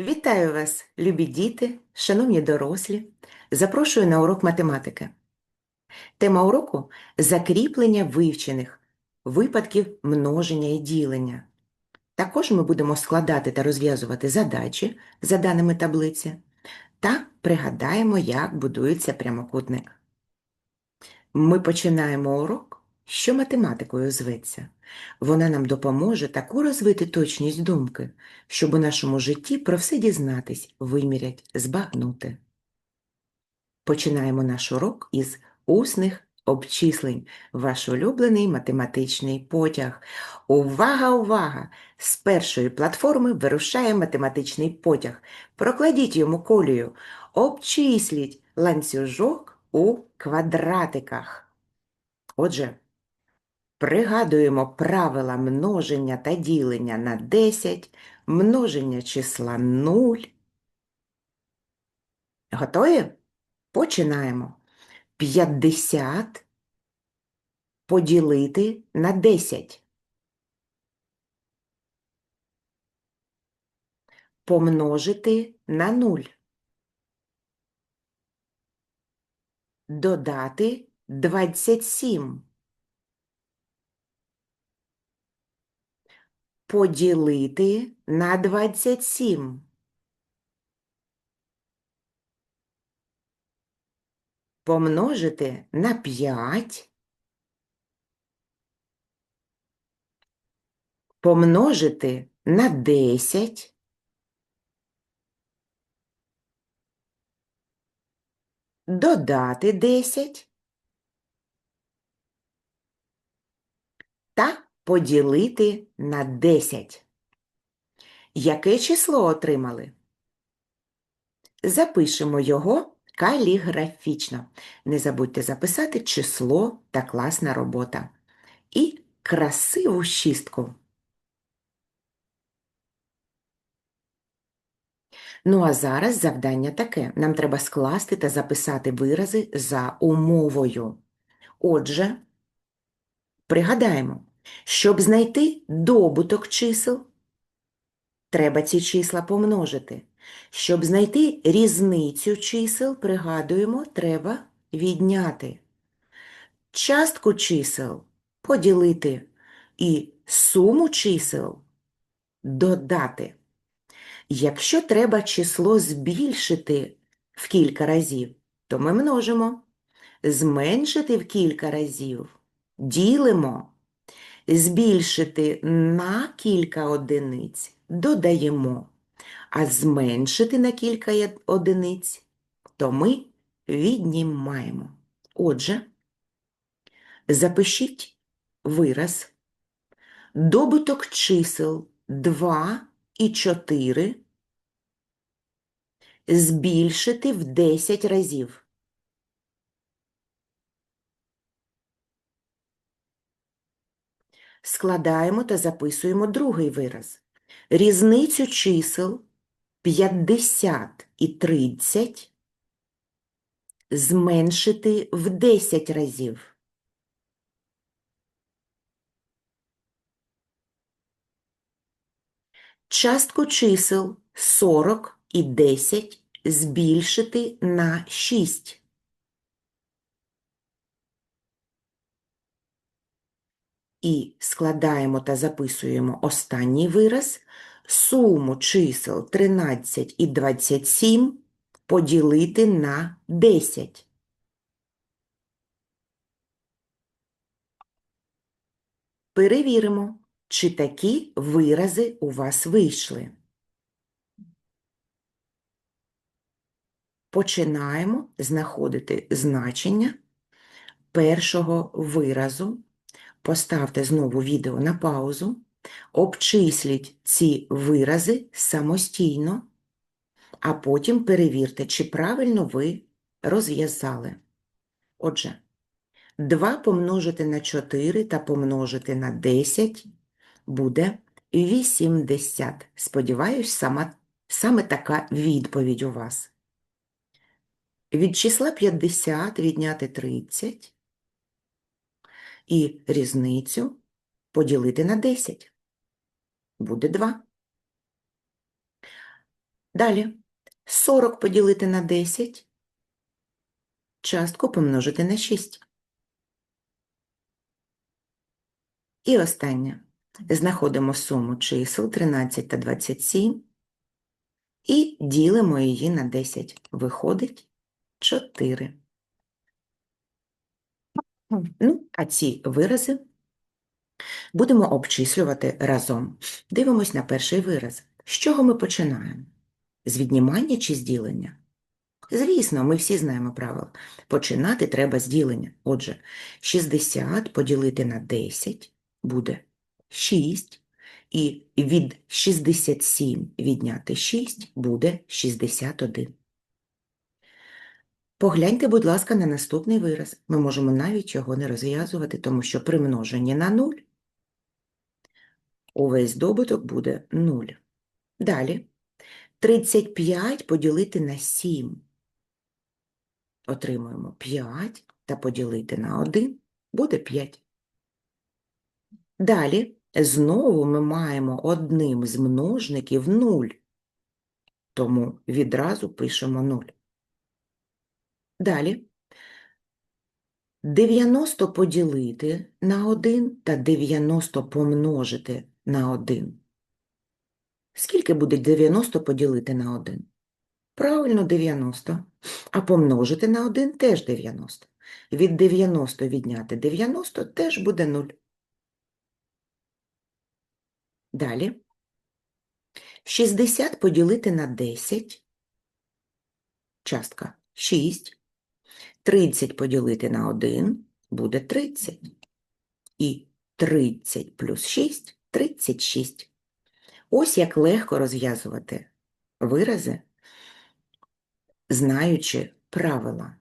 Вітаю вас, любі діти, шановні дорослі. Запрошую на урок математики. Тема уроку закріплення вивчених випадків множення і ділення. Також ми будемо складати та розв'язувати задачі за даними таблиці та пригадаємо, як будується прямокутник. Ми починаємо урок, що математикою зветься. Вона нам допоможе таку розвити точність думки, щоб у нашому житті про все дізнатись, вимірять, збагнути. Починаємо наш урок із усних обчислень, ваш улюблений математичний потяг. Увага, увага! З першої платформи вирушає математичний потяг. Прокладіть йому колію, обчисліть ланцюжок у квадратиках. Отже, Пригадуємо правила множення та ділення на 10, множення числа 0. Готові? Починаємо. 50 поділити на 10. Помножити на 0. Додати 27. Поділити на 27. Помножити на 5. Помножити на 10. Додати 10. Та поділити на 10. Яке число отримали? Запишемо його каліграфічно. Не забудьте записати число та класна робота. І красиву шістку. Ну а зараз завдання таке. Нам треба скласти та записати вирази за умовою. Отже, пригадаємо, щоб знайти добуток чисел, треба ці числа помножити. Щоб знайти різницю чисел, пригадуємо, треба відняти. Частку чисел поділити і суму чисел додати. Якщо треба число збільшити в кілька разів, то ми множимо. Зменшити в кілька разів ділимо. Збільшити на кілька одиниць додаємо, а зменшити на кілька одиниць, то ми віднімаємо. Отже, запишіть вираз. Добуток чисел 2 і 4 збільшити в 10 разів. Складаємо та записуємо другий вираз. Різницю чисел 50 і 30 зменшити в 10 разів. Частку чисел 40 і 10 збільшити на 6. І складаємо та записуємо останній вираз. Суму чисел 13 і 27 поділити на 10. Перевіримо, чи такі вирази у вас вийшли. Починаємо знаходити значення першого виразу. Поставте знову відео на паузу, обчисліть ці вирази самостійно, а потім перевірте, чи правильно ви розв'язали. Отже, 2 помножити на 4 та помножити на 10 буде 80. Сподіваюсь, сама, саме така відповідь у вас. Від числа 50 відняти 30 і різницю поділити на 10. Буде 2. Далі 40 поділити на 10, частку помножити на 6. І останнє. Знаходимо суму чисел 13 та 27 і ділимо її на 10. Виходить 4. Ну, а ці вирази будемо обчислювати разом. Дивимось на перший вираз. З чого ми починаємо? З віднімання чи з ділення? Звісно, ми всі знаємо правила. Починати треба з ділення. Отже, 60 поділити на 10 буде 6, і від 67 відняти 6 буде 61. Погляньте, будь ласка, на наступний вираз. Ми можемо навіть його не розв'язувати, тому що при множенні на 0 увесь добуток буде 0. Далі 35 поділити на 7. Отримуємо 5 та поділити на 1 буде 5. Далі знову ми маємо одним з множників 0, тому відразу пишемо 0. Далі 90 поділити на 1 та 90 помножити на 1. Скільки буде 90 поділити на 1? Правильно, 90. А помножити на 1 теж 90. Від 90 відняти 90 теж буде 0. Далі. 60 поділити на 10. Частка 6. 30 поділити на 1 буде 30. І 30 плюс 6 – 36. Ось як легко розв'язувати вирази, знаючи правила.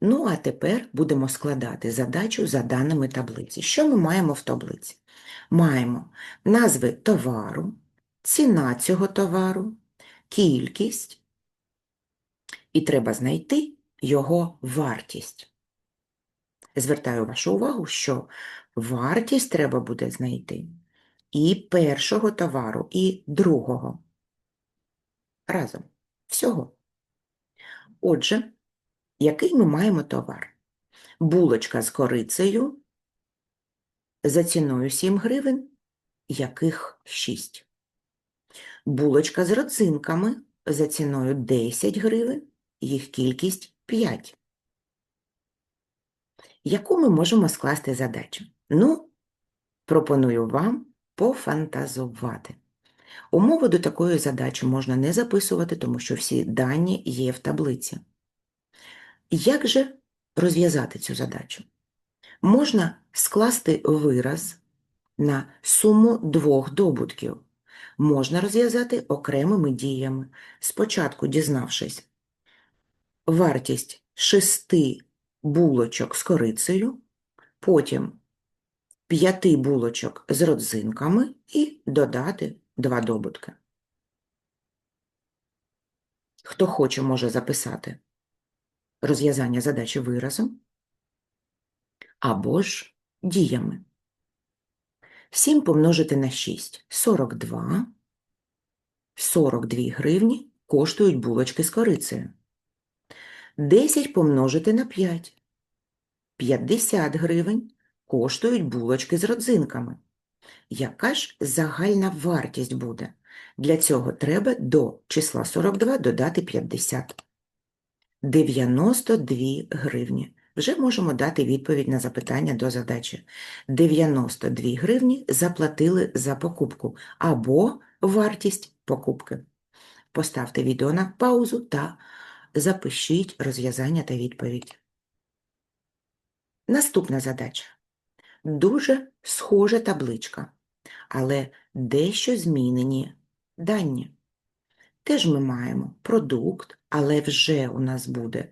Ну, а тепер будемо складати задачу за даними таблиці. Що ми маємо в таблиці? Маємо назви товару, ціна цього товару, кількість, і треба знайти його вартість. Звертаю вашу увагу, що вартість треба буде знайти і першого товару, і другого. Разом. Всього. Отже, який ми маємо товар? Булочка з корицею за ціною 7 гривень, яких 6. Булочка з родзинками за ціною 10 гривень, їх кількість 5. Яку ми можемо скласти задачу? Ну, пропоную вам пофантазувати. Умови до такої задачі можна не записувати, тому що всі дані є в таблиці. Як же розв'язати цю задачу? Можна скласти вираз на суму двох добутків. Можна розв'язати окремими діями. Спочатку дізнавшись вартість шести булочок з корицею, потім п'яти булочок з родзинками і додати два добутки. Хто хоче, може записати розв'язання задачі виразом або ж діями. 7 помножити на 6 – 42. 42 гривні коштують булочки з корицею. 10 помножити на 5 – 50 гривень коштують булочки з родзинками. Яка ж загальна вартість буде? Для цього треба до числа 42 додати 50. 92 гривні. Вже можемо дати відповідь на запитання до задачі. 92 гривні заплатили за покупку або вартість покупки. Поставте відео на паузу та запишіть розв'язання та відповідь. Наступна задача. Дуже схожа табличка, але дещо змінені дані. Теж ми маємо продукт, але вже у нас буде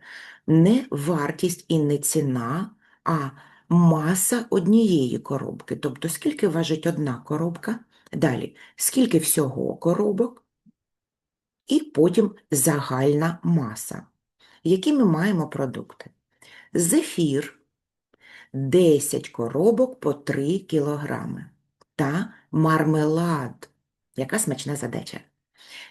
не вартість і не ціна, а маса однієї коробки. Тобто, скільки важить одна коробка, далі, скільки всього коробок, і потім загальна маса. Які ми маємо продукти? Зефір 10 коробок по 3 кілограми та мармелад. Яка смачна задача?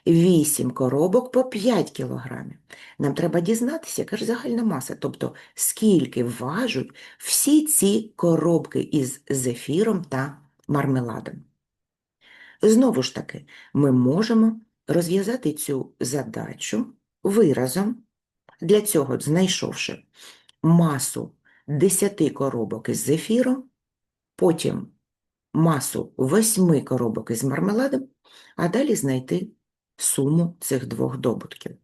8 коробок по 5 кілограмів. Нам треба дізнатися, яка ж загальна маса, тобто скільки важать всі ці коробки із зефіром та мармеладом. Знову ж таки, ми можемо розв'язати цю задачу виразом, для цього знайшовши масу 10 коробок із зефіром, потім масу 8 коробок із мармеладом, а далі знайти суму цих двох добутків.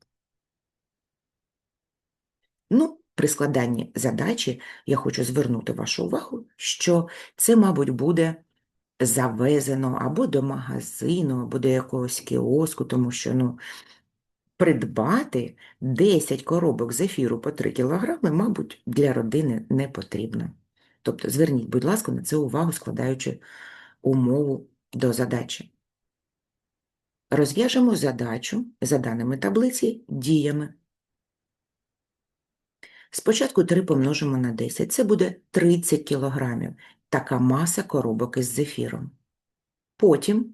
Ну, при складанні задачі я хочу звернути вашу увагу, що це, мабуть, буде завезено або до магазину, або до якогось кіоску, тому що ну, придбати 10 коробок зефіру по 3 кілограми, мабуть, для родини не потрібно. Тобто зверніть, будь ласка, на це увагу, складаючи умову до задачі. Розв'яжемо задачу за даними таблиці діями. Спочатку 3 помножимо на 10, це буде 30 кілограмів, така маса коробок із зефіром. Потім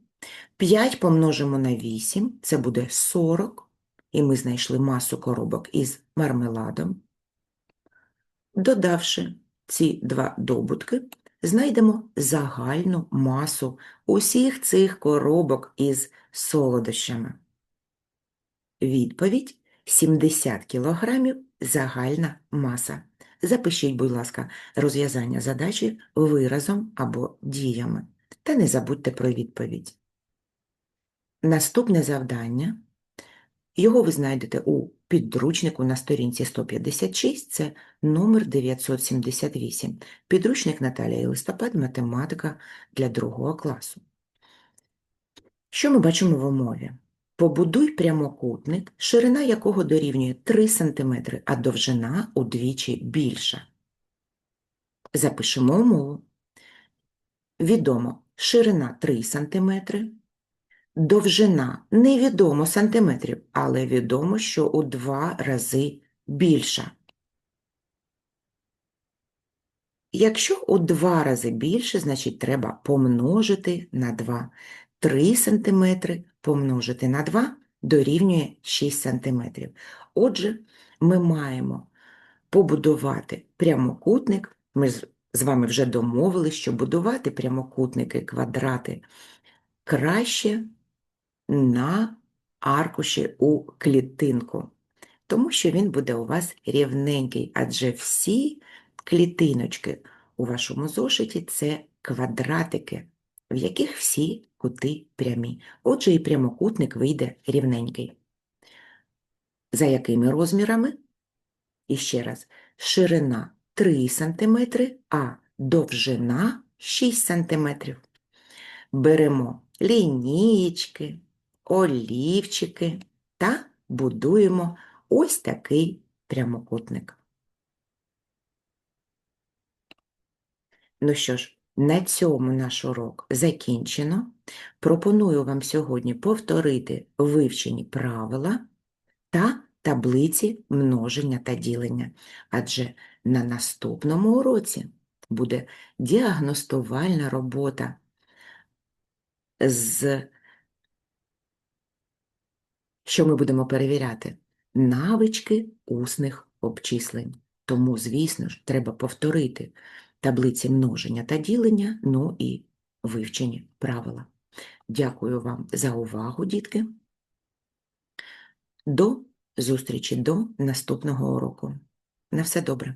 5 помножимо на 8, це буде 40, і ми знайшли масу коробок із мармеладом. Додавши ці два добутки, знайдемо загальну масу усіх цих коробок із солодощами. Відповідь 70 кілограмів загальна маса. Запишіть, будь ласка, розв'язання задачі виразом або діями. Та не забудьте про відповідь. Наступне завдання. Його ви знайдете у підручнику на сторінці 156, це номер 978. Підручник Наталія Листопад, математика для другого класу. Що ми бачимо в умові? Побудуй прямокутник, ширина якого дорівнює 3 см, а довжина удвічі більша. Запишемо умову. Відомо, ширина 3 см, довжина невідомо сантиметрів, але відомо, що у два рази більша. Якщо у два рази більше, значить треба помножити на 2. 3 см помножити на 2 дорівнює 6 см. Отже, ми маємо побудувати прямокутник. Ми з- вами вже домовились, що будувати прямокутники, квадрати краще на аркуші у клітинку, тому що він буде у вас рівненький, адже всі клітиночки у вашому зошиті це квадратики, в яких всі кути прямі. Отже, і прямокутник вийде рівненький. За якими розмірами? І ще раз, ширина 3 см, а довжина 6 см. Беремо лінієчки, олівчики та будуємо ось такий прямокутник. Ну що ж, на цьому наш урок закінчено. Пропоную вам сьогодні повторити вивчені правила та таблиці множення та ділення, адже на наступному уроці буде діагностувальна робота з що ми будемо перевіряти? Навички усних обчислень. Тому, звісно ж, треба повторити таблиці множення та ділення, ну і вивчені правила. Дякую вам за увагу, дітки. До зустрічі до наступного уроку. На все добре.